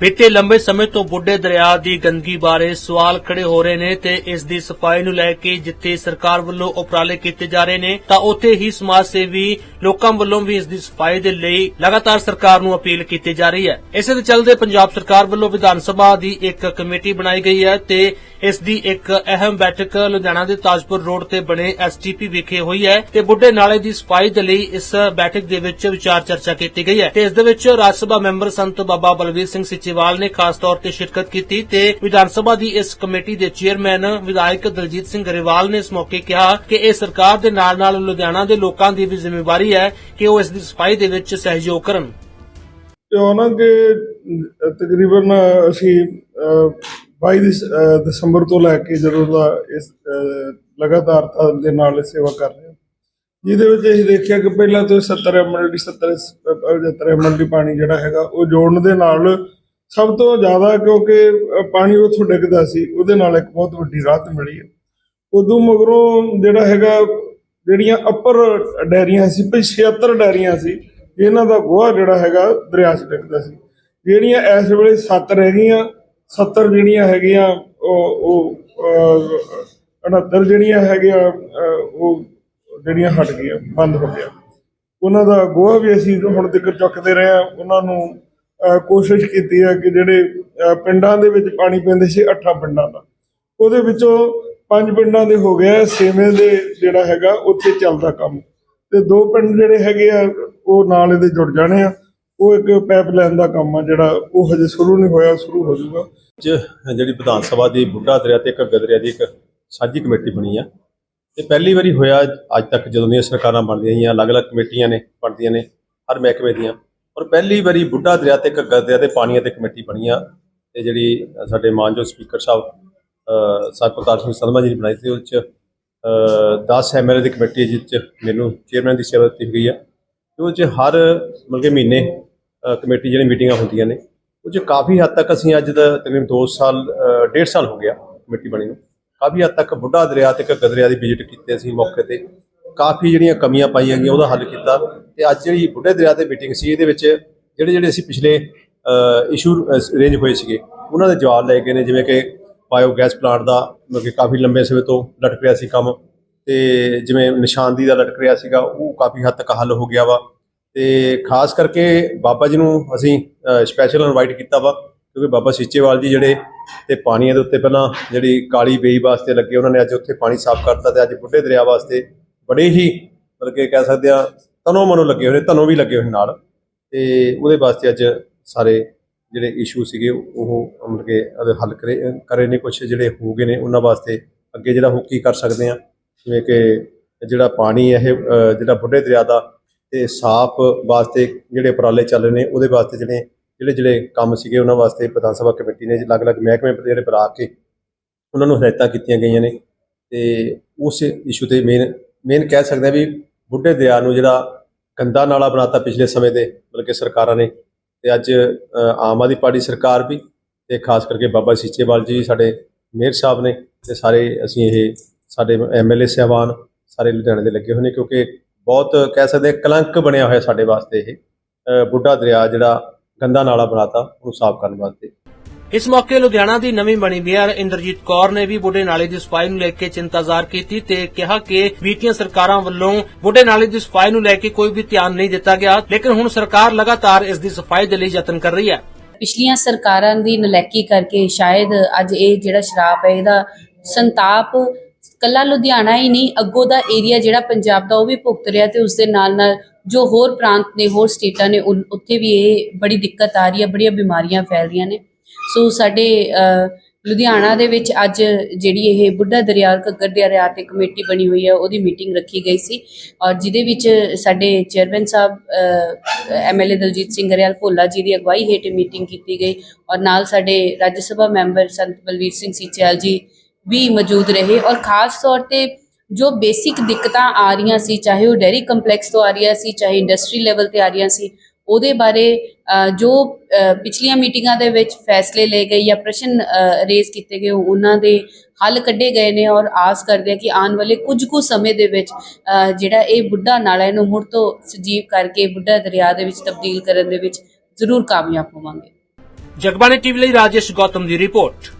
ਬੀਤੇ ਲੰਬੇ ਸਮੇਂ ਤੋਂ ਬੁੱਢੇ ਦਰਿਆ ਦੀ ਗੰਦਗੀ ਬਾਰੇ ਸਵਾਲ ਖੜੇ ਹੋ ਰਹੇ ਨੇ ਤੇ ਇਸ ਦੀ ਸਫ਼ਾਈ ਨੂੰ ਲੈ ਕੇ ਜਿੱਥੇ ਸਰਕਾਰ ਵੱਲੋਂ ਉਪਰਾਲੇ ਕੀਤੇ ਜਾ ਰਹੇ ਨੇ, ਤਾਂ ਉੱਥੇ ਹੀ ਸਮਾਜ ਸੇਵੀ ਲੋਕਾਂ ਵੱਲੋਂ ਵੀ ਇਸ ਦੀ ਸਫ਼ਾਈ ਦੇ ਲਈ ਲਗਾਤਾਰ ਸਰਕਾਰ ਨੂੰ ਅਪੀਲ ਕੀਤੀ ਜਾ ਰਹੀ ਹੈ। ਇਸੇ ਦੇ ਚੱਲਦੇ ਪੰਜਾਬ ਸਰਕਾਰ ਵੱਲੋਂ ਵਿਧਾਨ ਸਭਾ ਦੀ ਇੱਕ ਕਮੇਟੀ ਬਣਾਈ ਗਈ ਹੈ ਤੇ ਇਸ ਦੀ ਇੱਕ ਅਹਿਮ ਬੈਠਕ ਲੁਧਿਆਣਾ ਦੇ ਤਾਜਪੁਰ ਰੋਡ ਤੇ ਬਣੇ ਐਸਟੀਪੀ ਵਿਖੇ ਹੋਈ ਹੈ ਤੇ ਬੁੱਢੇ ਨਾਲੇ ਦੀ ਸਫ਼ਾਈ ਦੇ ਲਈ ਇਸ ਬੈਠਕ ਦੇ ਵਿੱਚ ਵਿਚਾਰ ਚਰਚਾ ਕੀਤੀ ਗਈ ਹੈ ਤੇ ਇਸ ਦੇ ਵਿੱਚ ਰਾਜ ਸਭਾ ਮੈਂਬਰ ਸੰਤ ਬਾਬਾ ਬਲਵੀਰ ਸਿੰਘ ਸਿੱਚੇਵਾਲ ਨੇ ਖਾਸ ਤੌਰ ਤੇ ਸ਼ਿਰਕਤ ਕੀਤੀ ਤੇ ਵਿਧਾਨ ਸਭਾ ਦੀ ਇਸ ਕਮੇਟੀ ਦੇ ਚੇਅਰਮੈਨ ਵਿਧਾਇਕ ਦਲਜੀਤ ਸਿੰਘ ਗਰੇਵਾਲ ਨੇ ਇਸ ਮੌਕੇ ਕਿਹਾ ਕਿ ਇਹ ਸਰਕਾਰ ਦੇ ਨਾਲ-ਨਾਲ ਲੁਧਿਆਣਾ ਦੇ ਲੋਕਾਂ ਦੀ ਵੀ ਜ਼ਿੰਮੇਵਾਰੀ ਹੈ ਕਿ ਉਹ ਇਸ ਦੀ ਸਫ਼ਾਈ ਦੇ ਵਿੱਚ ਸਹਿਯੋਗ ਕਰਨ। ਤੇ ਉਹਨਾਂ ਕੇ ਤਕਰੀਬਨ ਅਸੀਂ 22 ਦਿਸ- ਦਸੰਬਰ ਤੋਂ ਲੈ ਕੇ ਜਦੋਂ ਦਾ ਇਸ ਅਹ, ਲਗਾਤਾਰਤਾ ਦੇ ਨਾਲ ਸੇਵਾ ਕਰ ਰਹੇ ਹਾਂ। ਜਿਹਦੇ ਵਿੱਚ ਅਸੀਂ ਦੇਖਿਆ ਕਿ ਪਹਿਲਾਂ ਤੋਂ 70 ਐਮਐਲਡੀ 70 75 ਐਮਐਲਡੀ ਪਾਣੀ ਜਿਹੜਾ ਹੈਗਾ ਉਹ ਜੋੜਨ ਦੇ ਨਾਲ ਸਭ ਤੋਂ ਜ਼ਿਆਦਾ ਕਿਉਂਕਿ ਪਾਣੀ ਉੱਥੋਂ ਡਿੱਗਦਾ ਸੀ ਉਹਦੇ ਨਾਲ ਇੱਕ ਬਹੁਤ ਵੱਡੀ ਰਾਹਤ ਮਿਲੀ ਹੈ। ਉਦੋਂ ਮਗਰੋਂ ਜਿਹੜਾ ਹੈਗਾ ਜਿਹੜੀਆਂ ਅੱਪਰ ਡੈਰੀਆਂ ਸੀ ਭਈ 76 ਡੈਰੀਆਂ ਸੀ ਇਹਨਾਂ ਦਾ ਗੋਹਾ ਜਿਹੜਾ ਹੈਗਾ ਦਰਿਆ 'ਚ ਡਿੱਗਦਾ ਸੀ। ਜਿਹੜੀਆਂ ਇਸ ਵੇਲੇ 7 ਰਹਿ ਗਈਆਂ 70 ਜਿਹੜੀਆਂ ਹੈਗੀਆਂ ਉਹ ਉਹ ਅਹ, 69 ਜਿਹੜੀਆਂ ਹੈਗੀਆਂ ਉਹ ਜਿਹੜੀਆਂ ਹਟ ਗਈਆਂ ਬੰਦ ਹੋ ਗਿਆ ਉਹਨਾਂ ਦਾ ਗੋਹਾ ਵੀ ਅਸੀਂ ਹੁਣ ਤੱਕ ਚੁੱਕਦੇ ਰਹੇ ਹਾਂ। ਉਹਨਾਂ ਨੂੰ ਕੋਸ਼ਿਸ਼ ਕੀਤੀ ਹੈ ਕਿ ਜਿਹੜੇ ਪਿੰਡਾਂ ਦੇ ਵਿੱਚ ਪਾਣੀ ਪੈਂਦੇ ਸੀ ਅੱਠਾਂ ਪਿੰਡਾਂ ਦਾ। ਉਹਦੇ ਵਿੱਚੋਂ ਪੰਜ ਪਿੰਡਾਂ ਦੇ ਹੋ ਗਿਆ ਛੇਵੇਂ ਦੇ ਜਿਹੜਾ ਹੈਗਾ ਉੱਥੇ ਚੱਲਦਾ ਕੰਮ। ਤੇ ਦੋ ਪਿੰਡ ਜਿਹੜੇ ਹੈਗੇ ਆ ਉਹ ਨਾਲ ਇਹਦੇ ਜੁੜ ਜਾਣੇ ਆ। ਉਹ ਇੱਕ ਪਾਈਪਲਾਈਨ ਦਾ ਕੰਮ ਆ ਜਿਹੜਾ ਉਹ ਹਜੇ ਸ਼ੁਰੂ ਨਹੀਂ ਹੋਇਆ, ਸ਼ੁਰੂ ਹੋ ਜਾਊਗਾ। ਅੱਜ ਜਿਹੜੀ ਵਿਧਾਨ ਸਭਾ ਦੀ ਬੁੱਢਾ ਦਰਿਆ ਤੇ ਘੱਗਾ ਦਰਿਆ ਦੀ ਇੱਕ ਸਾਂਝੀ ਕਮੇਟੀ ਬਣੀ ਆ। ਇਹ ਪਹਿਲੀ ਵਾਰੀ ਹੋਇਆ ਅੱਜ ਤੱਕ ਜਦੋਂ ਦੀਆਂ ਸਰਕਾਰਾਂ ਬਣਦੀਆਂ ਰਹੀਆਂ ਅਲੱਗ-ਅਲੱਗ ਕਮੇਟੀਆਂ ਨੇ, ਬਣਦੀਆਂ ਨੇ, ਹਰ ਮਹਿਕਮੇ ਦੀਆਂ। ਔਰ ਪਹਿਲੀ ਵਾਰੀ ਬੁੱਢਾ ਦਰਿਆ ਤੇ ਘੱਗਾ ਦਰਿਆ ਤੇ ਪਾਣੀਆਂ ਤੇ ਕਮੇਟੀ ਬਣੀ ਆ। ਤੇ ਜਿਹੜੀ ਸਾਡੇ ਮਾਨਯੋਗ ਸਪੀਕਰ ਸਾਹਿਬ, ਅਹ ਸਾਹਿਬ ਪ੍ਰਤਾਪ ਸਿੰਘ ਸੰਧਵਾ ਜੀ ਨੇ ਬਣਾਈ ਸੀ ਉਹ 'ਚ, ਅਹ 10 ਐਮਐਲਏ ਦੀ ਕਮੇਟੀ ਜਿਸ 'ਚ ਮੈਨੂੰ ਚੇਅਰਮੈਨ ਦੀ ਸੇਵਾ ਦਿੱਤੀ ਗਈ ਆ। ਤੇ ਉਹ 'ਚ ਹਰ, ਮਤਲਬ ਕਿ ਮਹੀਨੇ ਕਮੇਟੀ ਜਿਹੜੀ ਮੀਟਿੰਗਾਂ ਹੁੰਦੀਆਂ ਨੇ, ਉਹ 'ਚ ਕਾਫੀ ਹੱਦ ਤੱਕ ਅਸੀਂ ਅੱਜ ਦਾ ਤਕਰੀਬਨ 2 ਸਾਲ ਅਹ ਡੇਢ ਸਾਲ ਹੋ ਗਿਆ ਕਮੇਟੀ ਬਣੀ ਨੂੰ। ਕਾਫੀ ਹੱਦ ਤੱਕ ਬੁੱਢਾ ਦਰਿਆ ਤੇ ਘੱਗਰ ਦਰਿਆ ਦੀ ਵਿਜ਼ਿਟ ਕੀਤੀ ਅਸੀਂ ਮੌਕੇ ਤੇ। ਕਾਫੀ ਜਿਹੜੀਆਂ ਕਮੀਆਂ ਪਾਈਆਂ ਗਈਆਂ, ਉਹਦਾ ਹੱਲ ਕੀਤਾ। ਤੇ ਅੱਜ ਜਿਹੜੀ ਬੁੱਢੇ ਦਰਿਆ ਤੇ ਮੀਟਿੰਗ ਸੀ, ਇਹਦੇ ਵਿੱਚ ਜਿਹੜੇ ਜਿਹੜੇ ਅਸੀਂ ਪਿਛਲੇ ਇਸ਼ੂ ਰੇਂਜ ਹੋਏ ਸੀਗੇ, ਉਹਨਾਂ ਦੇ ਜਵਾਬ ਲੈ ਕੇ ਨੇ, ਜਿਵੇਂ ਕਿ ਬਾਇਓਗੈਸ ਪਲਾਂਟ ਦਾ, ਮਤਲਬ ਕਿ ਕਾਫੀ ਲੰਬੇ ਸਮੇਂ ਤੋਂ ਲਟਕ ਰਿਹਾ ਸੀ ਕੰਮ। ਤੇ ਜਿਵੇਂ ਨਿਸ਼ਾਨਦੀ ਦਾ ਲਟਕ ਰਿਹਾ ਸੀਗਾ, ਉਹ ਕਾਫੀ ਹੱਦ ਤੱਕ ਹੱਲ ਹੋ ਗਿਆ ਵਾ। ਤੇ ਖਾਸ ਕਰਕੇ ਬਾਬਾ ਜੀ ਨੂੰ ਅਸੀਂ ਸਪੈਸ਼ਲ ਇਨਵਾਈਟ ਕੀਤਾ ਵਾ, ਕਿਉਂਕਿ ਬਾਬਾ ਸੀਚੇਵਾਲ ਜੀ ਜਿਹੜੇ ਤੇ ਪਾਣੀਆਂ ਦੇ ਉੱਤੇ ਪਹਿਲਾਂ ਜਿਹੜੀ ਕਾਲੀ ਬੇਈ ਵਾਸਤੇ ਲੱਗੇ, ਉਹਨਾਂ ਨੇ ਅੱਜ ਉੱਥੇ ਪਾਣੀ ਸਾਫ਼ ਕਰਤਾ ਤੇ ਅੱਜ ਬੁੱਢੇ ਦਰਿਆ ਵਾਸਤੇ ਬੜੇ ਹੀ ਮਤਲਬ ਕਿ ਕਹਿ ਸਕਦੇ ਆ ਤਨੋ ਮਨੋ ਲੱਗੇ ਹੋਏ ਨੇ, ਤਨੋਂ ਵੀ ਲੱਗੇ ਹੋਏ ਨਾਲ। ਤੇ ਉਹਦੇ ਵਾਸਤੇ ਅੱਜ ਸਾਰੇ ਜਿਹੜੇ ਇਸ਼ੂ ਸੀਗੇ, ਉਹ ਮਤਲਬ ਕਿ ਹੱਲ ਕਰੇ ਕਰੇ ਨੇ ਕੁਝ ਜਿਹੜੇ ਹੋ ਗਏ ਨੇ, ਉਹਨਾਂ ਵਾਸਤੇ ਅੱਗੇ ਜਿਹੜਾ ਹੋ ਕੀ ਕਰ ਸਕਦੇ ਆ ਜਿਵੇਂ ਕਿ ਜਿਹੜਾ ਪਾਣੀ ਇਹ ਜਿਹੜਾ ਬੁੱਢੇ ਦਰਿਆ ਦਾ ਤੇ ਸਾਫ਼ ਵਾਸਤੇ ਜਿਹੜੇ ਉਪਰਾਲੇ ਚੱਲ ਰਹੇ ਨੇ, ਉਹਦੇ ਵਾਸਤੇ ਜਿਹੜੇ ਜਿਹੜੇ ਜਿਹੜੇ ਕੰਮ ਸੀਗੇ, ਉਹਨਾਂ ਵਾਸਤੇ ਵਿਧਾਨ ਸਭਾ ਕਮੇਟੀ ਨੇ ਅਲੱਗ-ਅਲੱਗ ਮਹਿਕਮੇ ਜਿਹੜੇ ਬੁਲਾ ਕੇ ਉਹਨਾਂ ਨੂੰ ਹਦਾਇਤਾਂ ਕੀਤੀਆਂ ਗਈਆਂ ਨੇ। ਤੇ ਉਸ ਇਸ਼ੂ ਤੇ ਮੇਨ ਮੇਨ ਕਹਿ ਸਕਦੇ ਆ ਵੀ ਬੁੱਢੇ ਦਰਿਆ ਨੂੰ ਜਿਹੜਾ ਗੰਦਾ ਨਾਲਾ ਬਣਾਤਾ ਪਿਛਲੇ ਸਮੇਂ ਦੇ ਬਲਕਿ ਸਰਕਾਰਾਂ ਨੇ, ਤੇ ਅੱਜ ਆਮ ਆਦਮੀ ਪਾਰਟੀ ਸਰਕਾਰ ਵੀ, ਤੇ ਖਾਸ ਕਰਕੇ ਬਾਬਾ ਸੀਚੇਵਾਲ ਜੀ ਸਾਡੇ ਮੇਅਰ ਸਾਹਿਬ ਨੇ, ਤੇ ਸਾਰੇ ਅਸੀਂ ਇਹ ਸਾਡੇ ਐਮਐਲਏ ਸਹਿਬਾਨ, ਸਾਰੇ ਲੁਧਿਆਣੇ ਦੇ ਲੱਗੇ ਹੋਏ ਨੇ, ਕਿਉਂਕਿ ਬਹੁਤ ਕਹਿ ਸਕਦੇ ਕਲੰਕ ਬਣਿਆ ਹੋਇਆ ਸਾਡੇ ਵਾਸਤੇ ਇਹ ਬੁੱਢਾ ਦਰਿਆ ਜਿਹੜਾ ਗੰਦਾ ਨਾਲਾ ਬਣਾਤਾ ਉਹਨੂੰ ਸਾਫ਼ ਕਰਨ ਵਾਸਤੇ। ਇਸ ਮੌਕੇ ਲੁਧਿਆਣਾ ਦੀ ਨਵੀਂ ਬਣੀ ਮੇਅਰ ਇੰਦਰਜੀਤ ਕੌਰ ਨੇ ਵੀ ਬੁੱਢੇ ਨਾਲੇ ਦੀ ਸਫ਼ਾਈ ਨੂੰ ਲੈ ਕੇ ਚਿੰਤਾ ਜ਼ਾਹਰ ਕੀਤੀ ਤੇ ਕਿਹਾ ਕਿ ਬੀਤੀਆਂ ਸਰਕਾਰਾਂ ਵੱਲੋਂ ਬੁੱਢੇ ਨਾਲੇ ਦੀ ਸਫ਼ਾਈ ਨੂੰ ਲੈ ਕੇ ਕੋਈ ਵੀ ਧਿਆਨ ਨਹੀਂ ਦਿੱਤਾ ਗਿਆ ਲੇਕਿਨ ਹੁਣ ਸਰਕਾਰ ਲਗਾਤਾਰ ਇਸ ਦੀ ਸਫ਼ਾਈ ਦੇ ਲਈ ਯਤਨ ਕਰ ਰਹੀ ਹੈ। ਪਿਛਲੀਆਂ ਸਰਕਾਰਾਂ ਦੀ ਨਲੈਕੀ ਕਰਕੇ ਸ਼ਾਇਦ ਅੱਜ ਇਹ ਜਿਹੜਾ ਸ਼ਰਾਪ ਹੈ ਇਹਦਾ ਸੰਤਾਪ ਕੱਲਾ ਲੁਧਿਆਣਾ ਹੀ ਨਹੀਂ, ਅੱਗੋਂ ਦਾ ਏਰੀਆ ਜਿਹੜਾ ਪੰਜਾਬ ਦਾ ਉਹ ਵੀ ਭੁਗਤ ਰਿਹਾ ਤੇ ਉਸ ਦੇ ਨਾਲ ਨਾਲ ਜੋ ਹੋਰ ਪ੍ਰਾਂਤ ਨੇ, ਹੋਰ ਸਟੇਟਾਂ ਨੇ ਉੱਥੇ ਵੀ ਇਹ ਬੜੀ ਦਿੱਕਤ ਆ ਰਹੀ ਹੈ, ਬੜੀਆਂ ਬਿਮਾਰੀਆਂ ਫੈਲ ਰਹੀਆਂ ਨੇ। ਸੋ ਸਾਡੇ ਲੁਧਿਆਣਾ ਦੇ ਵਿੱਚ ਅੱਜ ਜਿਹੜੀ ਇਹ ਬੁੱਢਾ ਦਰਿਆ ਘੱਗਰ ਦਰਿਆ ਤੇ ਕਮੇਟੀ ਬਣੀ ਹੋਈ ਹੈ, ਉਹਦੀ ਮੀਟਿੰਗ ਰੱਖੀ ਗਈ ਸੀ ਔਰ ਜਿਹਦੇ ਵਿੱਚ ਸਾਡੇ ਚੇਅਰਮੈਨ ਸਾਹਿਬ ਐਮਐਲਏ ਦਲਜੀਤ ਸਿੰਘ ਗਰੇਵਾਲ ਭੋਲਾ ਜੀ ਦੀ ਅਗਵਾਈ ਹੇਠ ਮੀਟਿੰਗ ਕੀਤੀ ਗਈ ਔਰ ਨਾਲ ਸਾਡੇ ਰਾਜ ਸਭਾ ਮੈਂਬਰ ਸੰਤ ਬਲਵੀਰ ਸਿੰਘ ਸੀਚੇਵਾਲ ਜੀ ਵੀ ਮੌਜੂਦ ਰਹੇ ਔਰ ਖਾਸ ਤੌਰ ਤੇ ਜੋ ਬੇਸਿਕ ਦਿੱਕਤਾਂ ਆ ਰਹੀਆਂ ਸੀ, ਚਾਹੇ ਉਹ ਡੈਰੀ ਕੰਪਲੈਕਸ ਤੋਂ ਆ ਰਹੀਆਂ ਸੀ, ਚਾਹੇ ਇੰਡਸਟਰੀ ਲੈਵਲ ਤੇ ਆ ਰਹੀਆਂ ਸੀ, ਉਹਦੇ ਬਾਰੇ ਜੋ ਪਿਛਲੀਆਂ ਮੀਟਿੰਗਾਂ ਦੇ ਵਿੱਚ ਫੈਸਲੇ ਲਏ ਗਏ ਜਾਂ ਪ੍ਰਸ਼ਨ ਰੇਜ਼ ਕੀਤੇ ਗਏ ਉਹਨਾਂ ਦੇ ਹੱਲ ਕੱਢੇ ਗਏ ਨੇ ਔਰ ਆਸ ਕਰਦੇ ਆ ਕਿ ਆਉਣ ਵਾਲੇ ਕੁਝ ਕੁ ਸਮੇਂ ਦੇ ਵਿੱਚ ਜਿਹੜਾ ਇਹ ਬੁੱਢਾ ਨਾਲਾ ਇਹਨੂੰ ਮੁੜ ਤੋਂ ਸਜੀਵ ਕਰਕੇ ਬੁੱਢਾ ਦਰਿਆ ਦੇ ਵਿੱਚ ਤਬਦੀਲ ਕਰਨ ਦੇ ਵਿੱਚ ਜ਼ਰੂਰ ਕਾਮਯਾਬ ਹੋਵਾਂਗੇ। ਜਗਬਾਣੀ ਟੀਵੀ ਲਈ ਰਾਜੇਸ਼ ਗੌਤਮ ਦੀ ਰਿਪੋਰਟ।